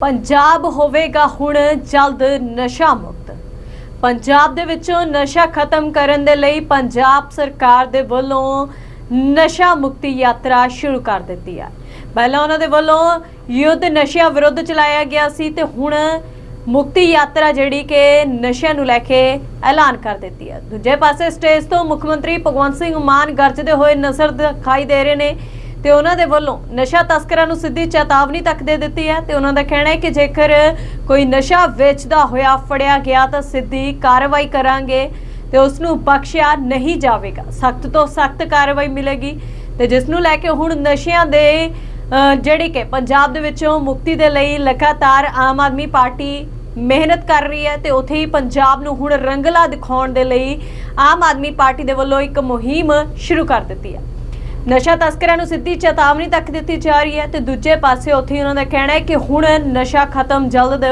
ਪੰਜਾਬ ਹੋਵੇਗਾ ਹੁਣ ਜਲਦ ਨਸ਼ਾ ਮੁਕਤ। ਪੰਜਾਬ ਦੇ ਵਿੱਚੋਂ ਨਸ਼ਾ ਖਤਮ ਕਰਨ ਦੇ ਲਈ ਪੰਜਾਬ ਸਰਕਾਰ ਦੇ ਵੱਲੋਂ ਨਸ਼ਾ ਮੁਕਤੀ ਯਾਤਰਾ ਸ਼ੁਰੂ ਕਰ ਦਿੱਤੀ ਹੈ ਪਹਿਲਾਂ ਉਹਨਾਂ ਦੇ ਵੱਲੋਂ ਯੁੱਧ ਨਸ਼ਿਆਂ ਵਿਰੁੱਧ ਚਲਾਇਆ ਗਿਆ ਸੀ ਤੇ ਹੁਣ ਮੁਕਤੀ ਯਾਤਰਾ ਜਿਹੜੀ ਕਿ ਨਸ਼ਿਆਂ ਨੂੰ ਲੈ ਕੇ ਐਲਾਨ ਕਰ ਦਿੱਤੀ ਹੈ ਦੂਜੇ ਪਾਸੇ ਸਟੇਜ ਤੋਂ ਮੁੱਖ ਮੰਤਰੀ ਭਗਵੰਤ ਸਿੰਘ ਮਾਨ ਗਰਜਦੇ ਹੋਏ ਨਜ਼ਰ ਦਿਖਾਈ ਦੇ ਰਹੇ ਨੇ ਤੇ ਉਹਨਾਂ ਦੇ ਵੱਲੋਂ ਨਸ਼ਾ ਤਸਕਰਾਂ ਨੂੰ ਸਿੱਧੀ ਚੇਤਾਵਨੀ ਤੱਕ ਦੇ ਦਿੱਤੀ ਹੈ ਤੇ ਉਹਨਾਂ ਦਾ ਕਹਿਣਾ ਹੈ ਕਿ ਜੇਕਰ ਕੋਈ ਨਸ਼ਾ ਵੇਚਦਾ ਹੋਇਆ ਫੜਿਆ ਗਿਆ ਤਾਂ ਸਿੱਧੀ ਕਾਰਵਾਈ ਕਰਾਂਗੇ ਤੇ ਉਸ ਨੂੰ ਬਖਸ਼ਿਆ ਨਹੀਂ ਜਾਵੇਗਾ। ਸਖਤ ਤੋਂ ਸਖਤ ਕਾਰਵਾਈ ਮਿਲੇਗੀ ਤੇ ਜਿਸ ਨੂੰ ਲੈ ਕੇ ਹੁਣ ਨਸ਼ਿਆਂ ਦੇ ਅਹ, ਜਿਹੜੀ ਕਿ ਪੰਜਾਬ ਦੇ ਵਿੱਚੋਂ ਮੁਕਤੀ ਦੇ ਲਈ ਲਗਾਤਾਰ ਆਮ ਆਦਮੀ ਪਾਰਟੀ ਮਿਹਨਤ ਕਰ ਰਹੀ ਹੈ ਤੇ ਉੱਥੇ ਹੀ ਪੰਜਾਬ ਨੂੰ ਹੁਣ ਰੰਗਲਾ ਦਿਖਾਉਣ ਦੇ ਲਈ ਆਮ ਆਦਮੀ ਪਾਰਟੀ ਦੇ ਵੱਲੋਂ ਇੱਕ ਮੁਹਿੰਮ ਸ਼ੁਰੂ ਕਰ ਦਿੱਤੀ ਹੈ। ਨਸ਼ਾ ਤਸਕਰਾਂ ਨੂੰ ਸਿੱਧੀ ਚੇਤਾਵਨੀ ਤੱਕ ਦਿੱਤੀ ਜਾ ਰਹੀ ਹੈ ਤੇ ਦੂਜੇ ਪਾਸੇ ਉੱਥੇ ਉਹਨਾਂ ਦਾ ਕਹਿਣਾ ਹੈ ਕਿ ਹੁਣ ਨਸ਼ਾ ਖਤਮ ਜਲਦ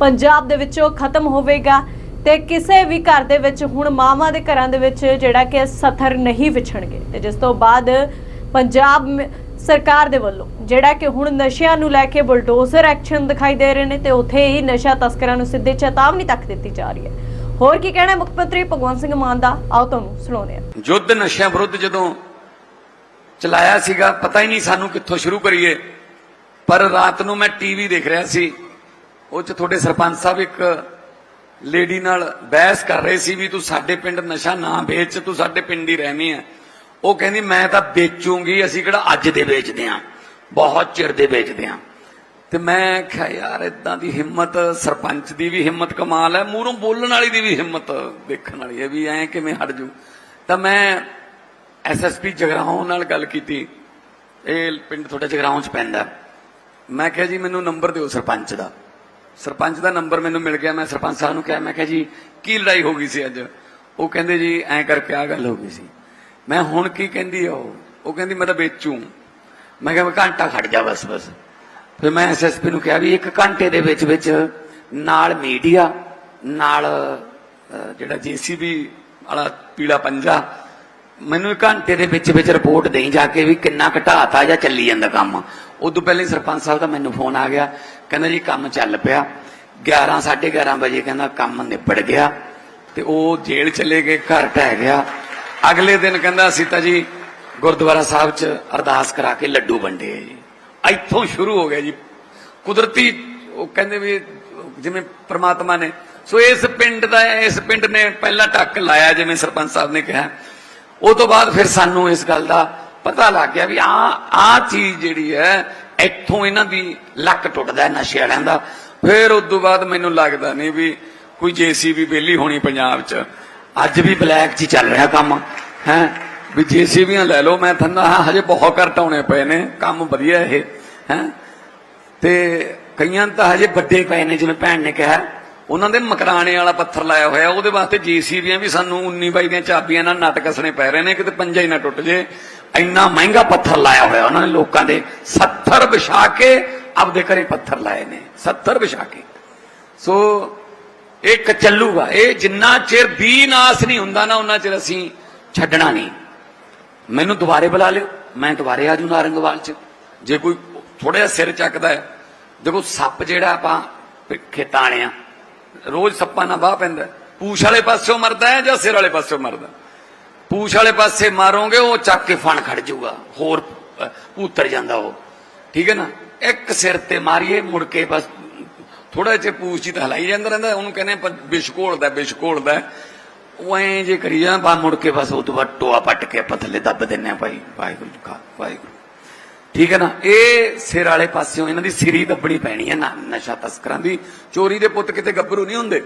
ਪੰਜਾਬ ਦੇ ਵਿੱਚੋਂ ਖਤਮ ਹੋਵੇਗਾ ਤੇ ਕਿਸੇ ਵੀ ਘਰ ਦੇ ਵਿੱਚ ਹੁਣ ਮਾਵਾਂ ਦੇ ਘਰਾਂ ਦੇ ਵਿੱਚ ਜਿਹੜਾ ਕਿ ਸਥਰ ਨਹੀਂ ਵਿਛਣਗੇ। ਤੇ ਜਿਸ ਤੋਂ ਬਾਅਦ ਪੰਜਾਬ ਸਰਕਾਰ ਦੇ ਵੱਲੋਂ ਜਿਹੜਾ ਕਿ ਹੁਣ ਨਸ਼ਿਆਂ ਨੂੰ ਲੈ ਕੇ ਬੁਲਡੋਜ਼ਰ ਐਕਸ਼ਨ ਦਿਖਾਈ ਦੇ ਰਹੇ ਨੇ ਤੇ ਉੱਥੇ ਹੀ ਨਸ਼ਾ ਤਸਕਰਾਂ ਨੂੰ ਸਿੱਧੇ ਚੇਤਾਵਨੀ ਤੱਕ ਦਿੱਤੀ ਜਾ ਰਹੀ ਹੈ। ਹੋਰ ਕੀ ਕਹਿਣਾ ਮੁੱਖ ਮੰਤਰੀ ਭਗਵੰਤ ਸਿੰਘ ਮਾਨ ਦਾ? ਆਓ ਤੁਹਾਨੂੰ ਸੁਣਾਉਂਦੇ ਹਾਂ। ਯੁੱਧ ਨਸ਼ਿਆਂ ਵਿਰੁੱਧ ਜਦੋਂ ਚਲਾਇਆ ਸੀਗਾ, ਪਤਾ ਹੀ ਨਹੀਂ ਸਾਨੂੰ ਕਿੱਥੋਂ ਸ਼ੁਰੂ ਕਰੀਏ। ਪਰ ਰਾਤ ਨੂੰ ਮੈਂ ਟੀਵੀ ਦੇਖ ਰਿਹਾ ਸੀ। ਉਹ ਚ ਤੁਹਾਡੇ ਸਰਪੰਚ ਸਾਹਿਬ ਇੱਕ ਲੇਡੀ ਨਾਲ ਬਹਿਸ ਕਰ ਰਹੇ ਸੀ ਵੀ ਤੂੰ ਸਾਡੇ ਪਿੰਡ ਨਸ਼ਾ ਨਾ ਵੇਚ, ਤੂੰ ਸਾਡੇ ਪਿੰਡ ਹੀ ਰਹਿਣੀ ਹੈ ਉਹ ਕਹਿੰਦੀ, ਮੈਂ ਤਾਂ ਵੇਚੂਗੀ, ਅਸੀਂ ਕਿਹੜਾ ਅੱਜ ਦੇ ਵੇਚਦੇ ਆਂ? ਬਹੁਤ ਚਿਰ ਦੇ ਵੇਚਦੇ ਆਂ। ਤੇ ਮੈਂ ਕਿਹਾ, ਯਾਰ ਇਦਾਂ ਦੀ ਹਿੰਮਤ, ਸਰਪੰਚ ਦੀ ਵੀ ਹਿੰਮਤ ਕਮਾਲ ਹੈ। ਮੂਹਰੋਂ ਬੋਲਣ ਵਾਲੀ ਦੀ ਵੀ ਹਿੰਮਤ ਦੇਖਣ ਵਾਲੀ ਹੈ ਵੀ ਐਂ ਕਿਵੇਂ ਹਟ ਜੂ? ਤਾਂ ਮੈਂ ਐਸਐਸਪੀ ਜਗਰਾਉਂ ਨਾਲ ਗੱਲ ਕੀਤੀ। ਇਹ ਪਿੰਡ ਤੁਹਾਡੇ ਜਗਰਾਉਂ ਚ ਪੈਂਦਾ। ਮੈਂ ਕਿਹਾ ਜੀ ਮੈਨੂੰ ਨੰਬਰ ਦਿਓ ਸਰਪੰਚ ਦਾ। ਸਰਪੰਚ ਦਾ ਨੰਬਰ ਮੈਨੂੰ ਮਿਲ ਗਿਆ। ਮੈਂ ਸਰਪੰਚ ਸਾਹਿਬ ਨੂੰ ਕਿਹਾ ਮੈਂ ਕਿਹਾ ਜੀ ਕੀ ਲੜਾਈ ਹੋ ਗਈ ਸੀ ਅੱਜ? ਉਹ ਕਹਿੰਦੇ ਜੀ ਐਂ ਕਰਕੇ ਆ ਗੱਲ ਹੋ ਗਈ ਸੀ। ਮੈਂ ਹੁਣ ਕੀ ਕਹਿੰਦੀ ਆ ਉਹ? ਉਹ ਕਹਿੰਦੀ ਮੈਂ ਤਾਂ ਵੇਚੂ। ਮੈਂ ਕਿਹਾ ਮੈਂ ਘੰਟਾ ਖੜ ਜਾ ਬਸ ਬਸ। ਫਿਰ ਮੈਂ ਐਸਐਸਪੀ ਨੂੰ ਕਿਹਾ ਵੀ ਇੱਕ ਘੰਟੇ ਦੇ ਵਿੱਚ ਵਿੱਚ ਨਾਲ ਮੀਡੀਆ ਨਾਲ ਅਹ, ਜਿਹੜਾ ਜੀਸੀਬੀ ਵਾਲਾ ਪੀਲਾ ਪੰਜਾ ਮੈਨੂੰ ਘੰਟੇ ਦੇ ਵਿੱਚ ਵਿੱਚ ਰਿਪੋਰਟ ਦੇਈ ਜਾ ਕੇ ਵੀ ਕਿੰਨਾ ਘਟਾਤਾ ਜਾਂ ਚੱਲੀ ਜਾਂਦਾ ਕੰਮ। ਉਦੋਂ ਪਹਿਲਾਂ ਸਰਪੰਚ ਸਾਹਿਬ ਦਾ ਮੈਨੂੰ ਫੋਨ ਆ ਗਿਆ। ਕਹਿੰਦਾ ਜੀ ਕੰਮ ਚੱਲ ਪਿਆ। 11 11:30 ਵਜੇ ਕਹਿੰਦਾ ਕੰਮ ਨਿਬੜ ਗਿਆ ਤੇ ਉਹ ਜੇਲ੍ਹ ਚਲੇ ਗਏ, ਘਰ ਢਹਿ ਗਿਆ। ਅਗਲੇ ਦਿਨ ਕਹਿੰਦਾ ਅਸੀਂ ਤਾਂ ਜੀ ਗੁਰਦੁਆਰਾ ਸਾਹਿਬ 'ਚ ਅਰਦਾਸ ਕਰਾ ਕੇ ਲੱਡੂ ਵੰਡੇ ਜੀ। ਇੱਥੋਂ ਸ਼ੁਰੂ ਹੋ ਗਿਆ ਜੀ। ਕੁਦਰਤੀ ਉਹ ਕਹਿੰਦੇ ਵੀ ਜਿਵੇਂ ਪ੍ਰਮਾਤਮਾ ਨੇ। ਸੋ ਇਸ ਪਿੰਡ ਦਾ, ਇਸ ਪਿੰਡ ਨੇ ਪਹਿਲਾ ਟੱਕ ਲਾਇਆ, ਜਿਵੇਂ ਸਰਪੰਚ ਸਾਹਿਬ ਨੇ ਕਿਹਾ। ਉਹ ਤੋਂ ਬਾਅਦ ਫਿਰ ਸਾਨੂੰ ਇਸ ਗੱਲ ਦਾ ਪਤਾ ਲੱਗ ਗਿਆ ਵੀ ਆ ਆ ਚੀਜ਼ ਜਿਹੜੀ ਹੈ, ਇੱਥੋਂ ਇਹਨਾਂ ਦੀ ਲੱਕ ਟੁੱਟਦਾ ਨਸ਼ੇ ਵਾਲਿਆਂ ਦਾ। ਫਿਰ ਉਸ ਤੋਂ ਬਾਅਦ ਮੈਨੂੰ ਲੱਗਦਾ ਨਹੀਂ ਵੀ ਕੋਈ ਜੀਸੀਬੀ ਬੇਲੀ ਹੋਣੀ ਪੰਜਾਬ 'ਚ। ਅੱਜ ਵੀ ਬਲੈਕ 'ਚ ਚੱਲ ਰਿਹਾ ਕੰਮ, ਹੈ? ਵੀ ਜੀਸੀਬੀਆਂ ਲੈ ਲਓ, ਮੈਂ ਥੰਦਾ ਹਾਂ, ਹਜੇ ਬਹੁਤ ਘਟਾਉਣੇ ਪਏ ਨੇ, ਕੰਮ ਵਧੀਆ ਇਹ, ਹੈ? ਤੇ ਕਈਆਂ ਤਾਂ ਹਜੇ ਵੱਡੇ ਪਏ ਨੇ, ਜਿਵੇਂ ਭੈਣ ਨੇ ਕਿਹਾ। ਉਹਨਾਂ ਦੇ ਮਕਰਾਣੇ ਵਾਲਾ ਪੱਥਰ ਲਾਇਆ ਹੋਇਆ, ਉਹਦੇ ਵਾਸਤੇ ਜੀਸੀਬੀਆਂ ਵੀ ਸਾਨੂੰ 19 ਬਾਈ ਦੀਆਂ ਚਾਬੀਆਂ ਨਾਲ ਨੱਟ ਕੱਸਣੇ ਪੈ ਰਹੇ ਨੇ, ਕਿਤੇ ਪੰਜਾ ਹੀ ਨਾ ਟੁੱਟ ਜੇ। ਇੰਨਾ ਮਹਿੰਗਾ ਪੱਥਰ ਲਾਇਆ ਹੋਇਆ ਉਹਨਾਂ ਨੇ ਲੋਕਾਂ ਦੇ। 70 ਵਿਛਾ ਕੇ ਆਪਦੇ ਘਰੇ ਪੱਥਰ ਲਾਏ ਨੇ 70 ਵਿਛਾ ਕੇ ਸੋ, ਇਹ ਕ ਚੱਲੂਗਾ ਇਹ ਜਿੰਨਾ ਚਿਰ ਵੀ ਨਾਸ ਨਹੀਂ ਹੁੰਦਾ ਨਾ ਉਹਨਾਂ ਚਿਰ ਅਸੀਂ ਛੱਡਣਾ ਨਹੀਂ। ਮੈਨੂੰ ਦੁਬਾਰੇ ਬੁਲਾ ਲਿਓ। ਮੈਂ ਦੁਬਾਰੇ ਆਜੂ ਨਾਰੰਗਵਾਲ ਚ। ਜੇ ਕੋਈ ਥੋੜਾ ਜਿਹਾ ਸਿਰ ਚੱਕਦਾ ਹੈ। ਦੇਖੋ, ਸੱਪ ਜਿਹੜਾ ਆਪਾਂ ਖੇਤਾਂ ਵਾਲੇ ਆ ਰੋਜ਼ ਸੱਪਾਂ ਨਾਲ ਬਾਹ ਪੈਂਦਾ। ਪੂਛ ਵਾਲੇ ਪਾਸਿਓਂ ਮਰਦਾ ਹੈ ਜਾਂ ਸਿਰ ਵਾਲੇ ਪਾਸਿਓਂ ਮਰਦਾ? ਪੂਛ ਵਾਲੇ ਪਾਸੇ ਮਾਰੋਗੇ ਉਹ ਚੱਕ ਕੇ ਫਣ ਖੜ ਜਾਊਗਾ। ਹੋਰ ਅ, ਜਾਂਦਾ ਉਹ। ਠੀਕ ਹੈ ਨਾ? ਇੱਕ ਸਿਰ ਤੇ ਮਾਰੀਏ ਮੁੜ ਕੇ ਬਸ ਥੋੜਾ ਜਿਹਾ ਪੂਛ ਹੀ ਤਾਂ ਹਲਾਈ ਜਾਂਦਾ ਰਹਿੰਦਾ। ਉਹਨੂੰ ਕਹਿੰਦੇ ਆਪਾਂ ਵਿਸ਼ ਘੋਲਦਾ ਵਿਸ਼ ਘੋਲਦਾ ਉਹ ਐਂ ਜੇ ਕਰੀ ਜਾਂ ਬਾ ਮੁੜ ਕੇ ਬਸ ਉਹ ਤੋਂ ਬਾਅਦ ਟੋਆ ਪੱਟ ਕੇ ਆਪਾਂ ਥੱਲੇ ਦੱਬ ਦਿੰਨੇ ਆ ਭਾਈ ਵਾਹਿਗੁਰੂ ਜੀ ਕਾ ਵਾਹਿਗੁਰੂ ਠੀਕ ਹੈ ਨਾ? ਇਹ ਸਿਰ ਵਾਲੇ ਪਾਸਿਓਂ ਇਹਨਾਂ ਦੀ ਸਿਰੀ ਦੱਬਣੀ ਪੈਣੀ ਹੈ ਨਾ, ਨਸ਼ਾ ਤਸਕਰਾਂ ਦੀ। ਚੋਰੀ ਦੇ ਪੁੱਤ ਕਿਤੇ ਗੱਭਰੂ ਨਹੀਂ ਹੁੰਦੇ।